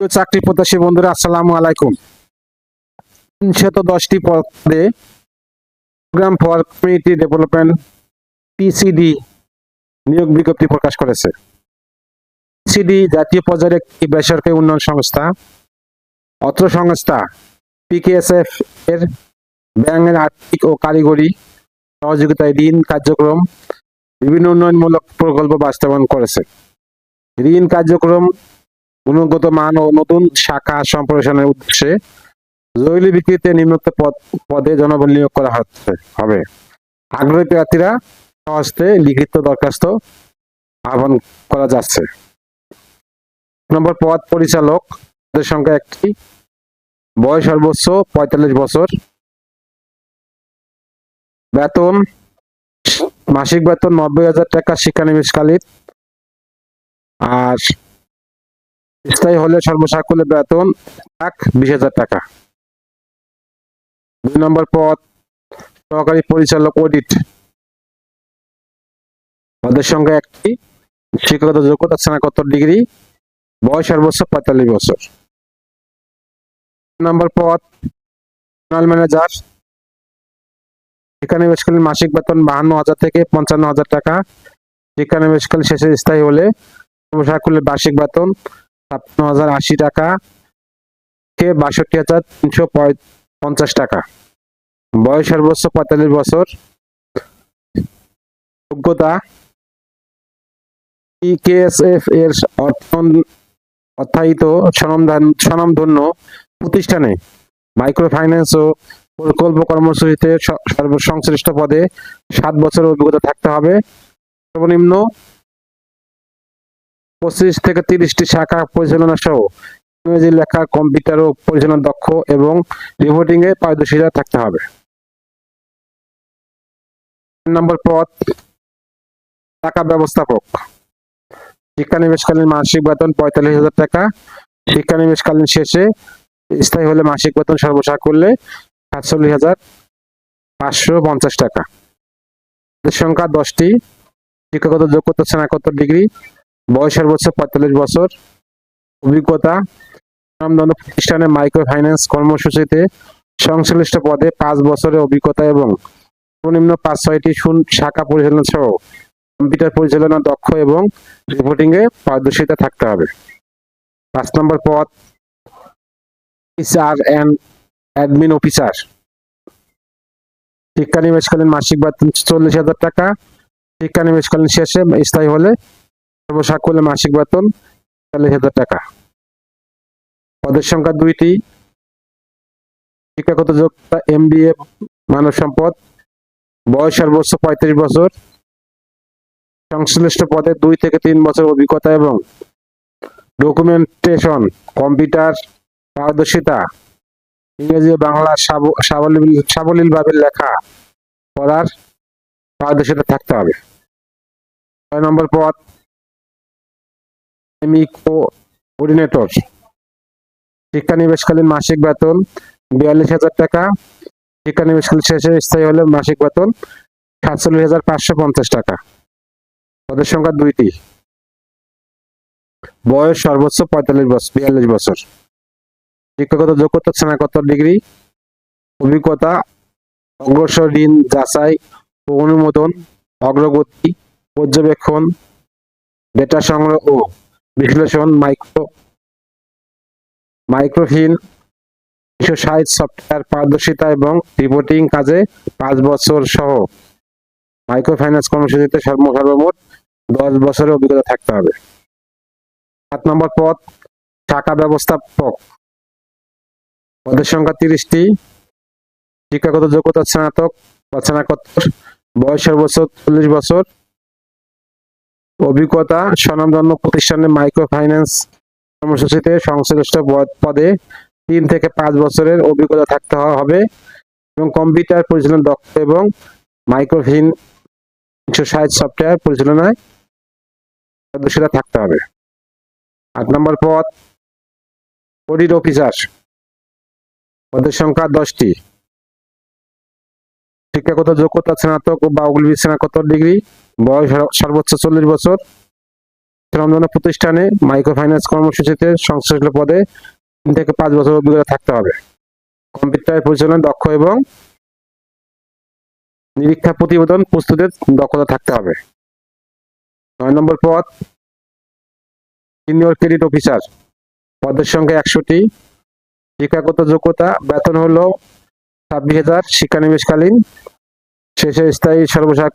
চাকরি প্রত্যাশী বন্ধুরা, আসসালামু আলাইকুম। তিনশত দশটি পদে program for community development PCD নিয়োগ বিজ্ঞপ্তি প্রকাশ করেছে। পিসিডি জাতীয় পর্যায়ের একটি বেসরকারি উন্নয়ন সংস্থা, অত্র সংস্থা পিকেএসএফ এর ব্যাংকের আর্থিক ও কারিগরি সহযোগিতায় ঋণ কার্যক্রম বিভিন্ন উন্নয়নমূলক প্রকল্প বাস্তবায়ন করেছে। ঋণ কার্যক্রম গুণগত মান ও নতুন শাখা সম্প্রসারণের উদ্দেশ্যে জরুরি ভিত্তিতে নিম্নোক্ত পদ জনবল নিয়োগ করা হচ্ছে, হবে। আগ্রহী প্রার্থীরা সহস্তে লিখিত দরখাস্ত আহ্বান করা যাচ্ছে। নম্বর পদ পরিচালক, পদের সংখ্যা একটি, বয়স সর্বোচ্চ পঁয়তাল্লিশ বছর। বেতন, মাসিক বেতন নব্বই হাজার টাকা শিক্ষানিবেশকালীন আর স্থায়ী হলে সর্বসাকুল্যে বেতন লাখ বিশ হাজার টাকা। দুই নম্বর পদ, সহকারী পরিচালক অডিট। পদের সংখ্যা একটি, শিক্ষাগত যোগ্যতা স্নাতকোত্তর ডিগ্রি, বয়স সর্বোচ্চ পঁয়তাল্লিশ বছর। নম্বর পদ, জেনারেল ম্যানেজার। শিক্ষানিবেশকালীন মাসিক বেতন বাহান্ন হাজার থেকে পঞ্চান্ন হাজার টাকা। শিক্ষানিবেশকালীন শেষে স্থায়ী হলে সর্বসাকুল্যে বার্ষিক বেতন ছাপ্পান্ন হাজার আশি টাকা। কে বাষট্টি হাজার তিনশো পঞ্চাশ টাকা। বয়স সর্বোচ্চ পঁয়তাল্লিশ বছর। যোগ্যতা? এর অর্থ- অর্থায়িত স্বনামধান- স্বনামধন্য প্রতিষ্ঠানে মাইক্রো ফাইন্যান্স ও প্রকল্প কর্মসূচিতে সংশ্লিষ্ট পদে সাত বছরের অভিজ্ঞতা থাকতে হবে। সর্বনিম্ন পঁচিশ থেকে তিরিশটি শাখা পরিচালনা সহ ইংরেজি লেখা, কম্পিউটার ও পরিচালনা দক্ষ এবং রিপোর্টিং এ পারদর্শিতা থাকতে হবে। নম্বর পদ টাকা ব্যবস্থাপক। শিক্ষানিবেশকালীন মাসিক বেতন পঁয়তাল্লিশ হাজার টাকা। শিক্ষানিবেশকালীন শেষে স্থায়ী হলে মাসিক বেতন সর্বসা করলে সাতচল্লিশ হাজার পাঁচশো পঞ্চাশ টাকা। সংখ্যা দশটি। শিক্ষাগত যোগ্যতা, স্নাতকোত্তর ডিগ্রি বয়স সর্বোচ্চ পঁয়তাল্লিশ বছর। অভিজ্ঞতা নামদন্ড প্রতিষ্ঠানে মাইক্রো ফাইন্যান্স কর্মসূচিতে সংশ্লিষ্ট পদে পাঁচ বছরের অভিজ্ঞতা এবং সর্বনিম্ন পাঁচ ছয়টি শাখা পরিচালনা সহ কম্পিউটার পরিচালনা, দক্ষ এবং রিপোর্টিং এ পারদর্শিতা থাকতে হবে। পাঁচ নম্বর পদ আর অ্যান্ড অ্যাডমিন অফিসার শিক্ষানিবেশকালীন মাসিক বেতন চল্লিশ হাজার টাকা। শিক্ষানিবেশকালীন শেষে স্থায়ী হলে সর্বসাকুল্যে মাসিক বেতন চল্লিশ হাজার টাকা। পদের সংখ্যা দুইটি। শিক্ষাগত যোগ্যতা এম বি এ মানব সম্পদ। বয়স সর্বোচ্চ পঁয়ত্রিশ বছর। সংশ্লিষ্ট পদে দুই থেকে তিন বছর অভিজ্ঞতা এবং ডকুমেন্টেশন কম্পিউটার পারদর্শিতা। ইংরেজি ও বাংলা সাব- সাবলীল, সাবলীলভাবে লেখা পড়ার পারদর্শিতা থাকতে হবে। ছয় নম্বর পদ এমিকো কোঅর্ডিনেটর শিক্ষানিবেশকালীন মাসিক বেতন বিয়াল্লিশ হাজার টাকা। শিক্ষা শিক্ষানিবেশকালীন শেষে স্থায়ী হলে মাসিক বেতন সাতচল্লিশ হাজার পাঁচশো পঞ্চাশ টাকা। পদের সংখ্যা দুইটি। বয়স সর্বোচ্চ পঁয়তাল্লিশ বছর, বিয়াল্লিশ বছর। শিক্ষাগত যোগ্যতা স্নাতকোত্তর ডিগ্রি। অভিজ্ঞতা, অগ্রসর ঋণ যাচাই ও অনুমোদন, অগ্রগতি, পর্যবেক্ষণ ডেটা সংগ্রহ ও বিশ্লেষণ, মাইক্রো মাইক্রোফিন দুশো ষাট সফটওয়্যার পারদর্শিতা এবং রিপোর্টিং কাজে পাঁচ বছর সহ। মাইক্রো ফাইন্যান্স কর্মসূচিতে সর্ব- সর্বমোট দশ বছরের অভিজ্ঞতা থাকতে হবে। সাত নম্বর পদ, শাখা ব্যবস্থাপক। পদের সংখ্যা তিরিশটি। শিক্ষাগত যোগ্যতা স্নাতক বা স্নাতকোত্তর। বয়স সর্বোচ্চ চল্লিশ বছর। অভিজ্ঞতা, স্বনামধন্য প্রতিষ্ঠানে মাইক্রো ফাইন্যান্স কর্মসূচিতে সংশ্লিষ্ট পদ- তিন থেকে পাঁচ বছরের অভিজ্ঞতা থাকতে হবে এবং কম্পিউটার পরিচালনা দক্ষ এবং মাইক্রোফিন ষাট সফটওয়্যার পরিচালনায় সদস্যরা থাকতে হবে। আট নম্বর পদ, অডিট অফিসার, পদের সংখ্যা দশটি। শিক্ষাগত যোগ্যতা, স্নাতক বা অগ্রবী স্নাতকোত্তর ডিগ্রি, বয়স সর্বোচ্চ চল্লিশ বছর। শ্রমদান প্রতিষ্ঠানে মাইক্রো ফাইন্যান্স কর্মসূচিতে সংশ্লিষ্ট পদে তিন থেকে পাঁচ বছর অভিজ্ঞতা থাকতে হবে। কম্পিউটার পরিচালনায় দক্ষ এবং নিরীক্ষা প্রতিবেদন প্রস্তুতের দক্ষতা থাকতে হবে। নয় নম্বর পদ সিনিয়র ক্রেডিট অফিসার পদের সংখ্যা একশোটি শিক্ষাগত যোগ্যতা, বেতন হলো ছাব্বিশ হাজার শিক্ষানিবেশকালীন শেষে স্থায়ী সর্বসাক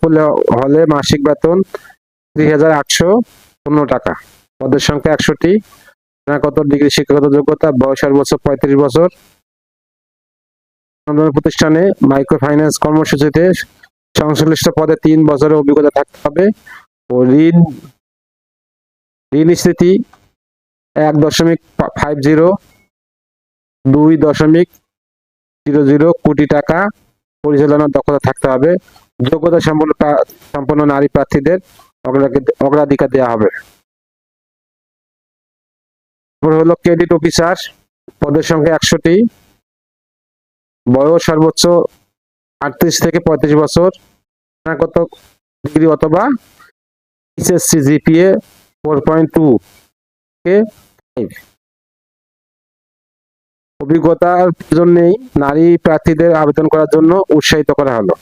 হলে মাসিক বেতন ত্রিশ হাজার আটশো পনেরো টাকা। পদের সংখ্যা একশোটি স্নাতকোত্তর ডিগ্রি শিক্ষাগত যোগ্যতা, বয়স সর্বোচ্চ পঁয়ত্রিশ বছর। প্রতিষ্ঠানে মাইক্রো ফাইন্যান্স কর্মসূচিতে সংশ্লিষ্ট পদে তিন বছরের অভিজ্ঞতা থাকতে হবে ও ঋণ ঋণ স্থিতি এক দশমিক ফাইভ জিরো দুই দশমিক জিরো জিরো কোটি টাকা পরিচালনার দক্ষতা থাকতে হবে। যোগ্যতা সম্পন্ন সম্পন্ন নারী প্রার্থীদের অগ্রাধিকার দেওয়া হবে। হলো ক্রেডিট অফিসার পদের সংখ্যা একশোটি। বয়স সর্বোচ্চ আটত্রিশ থেকে পঁয়ত্রিশ বছর। স্নাতক ডিগ্রি অথবা HSC GPA four point two কে ফাইভ অভিজ্ঞতার নেই। নারী প্রার্থীদের আবেদন করার জন্য উৎসাহিত করা হলো।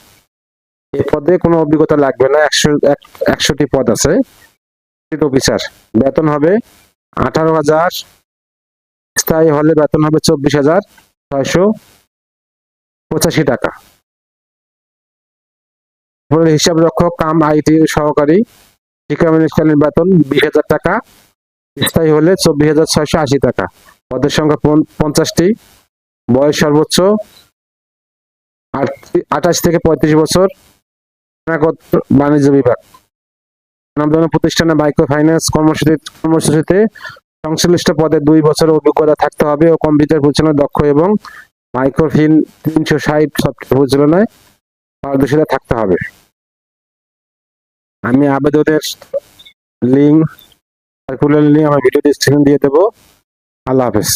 এ পদে কোনো অভিজ্ঞতা লাগবে না। একশো, এক- একশোটি পদ আছে। অফিসার বেতন হবে আঠারো হাজার। স্থায়ী হলে বেতন হবে চব্বিশ হাজার ছয়শো পঁচাশি টাকা। হিসাব রক্ষক, কাম আইটি সহকারী, শিক্ষা বেতন বিশ হাজার টাকা। স্থায়ী হলে চব্বিশ হাজার ছয়শো আশি টাকা। পদের সংখ্যা পঞ্চাশটি। বয়স সর্বোচ্চ আঠাশ থেকে পঁয়ত্রিশ বছর। বাণিজ্য বিভাগ। নামদানা প্রতিষ্ঠানে মাইক্রো ফাইন্যান্স কর্মসূচি কর্মসূচিতে সংশ্লিষ্ট পদে দুই বছরের অভিজ্ঞতা থাকতে হবে ও কম্পিউটার পরিচালনায় দক্ষ এবং মাইক্রোফিন তিনশো ষাট সফটওয়্যার পরিচালনায় পারদর্শিতা থাকতে হবে। আমি আবেদনের লিঙ্ক সার্কুলার লিঙ্ক আমার ভিডিও ডিসক্রিপশন দিয়ে দেবো। আল্লাহ হাফেজ।